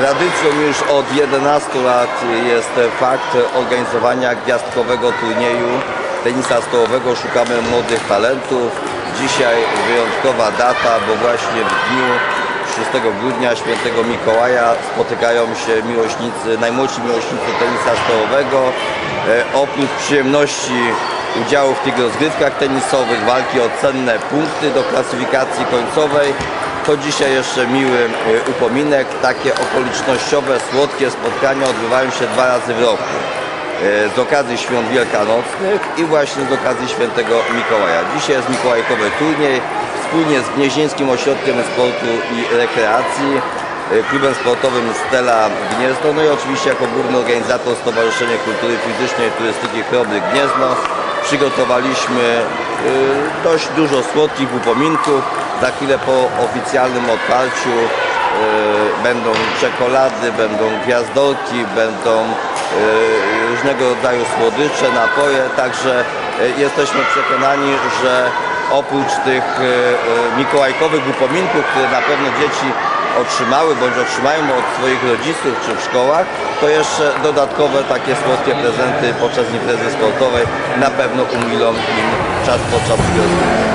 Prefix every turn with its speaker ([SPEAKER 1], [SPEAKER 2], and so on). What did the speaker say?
[SPEAKER 1] Tradycją już od 11 lat jest fakt organizowania gwiazdkowego turnieju tenisa stołowego. Szukamy młodych talentów. Dzisiaj wyjątkowa data, bo właśnie w dniu 6 grudnia świętego Mikołaja spotykają się miłośnicy, najmłodsi miłośnicy tenisa stołowego. E, oprócz przyjemności udziału w tych rozgrywkach tenisowych, walki o cenne punkty do klasyfikacji końcowej, to dzisiaj jeszcze miły e, upominek. Takie okolicznościowe, słodkie spotkania odbywają się dwa razy w roku. E, Z okazji świąt wielkanocnych i właśnie z okazji świętego Mikołaja. Dzisiaj jest mikołajkowy turniej wspólnie z Gnieźnieńskim Ośrodkiem Sportu i Rekreacji, e, klubem sportowym Stella Gniezno, no i oczywiście jako główny organizator Stowarzyszenie Kultury Fizycznej i Turystyki Chrobry Gniezno przygotowaliśmy dość dużo słodkich upominków. Za chwilę po oficjalnym otwarciu e, będą czekolady, będą gwiazdorki, będą e, różnego rodzaju słodycze, napoje, także e, jesteśmy przekonani, że oprócz tych mikołajkowych upominków, które na pewno dzieci otrzymały bądź otrzymają od swoich rodziców czy w szkołach, to jeszcze dodatkowe takie słodkie prezenty podczas imprezy sportowej na pewno umilą im czas podczas rozgrywki.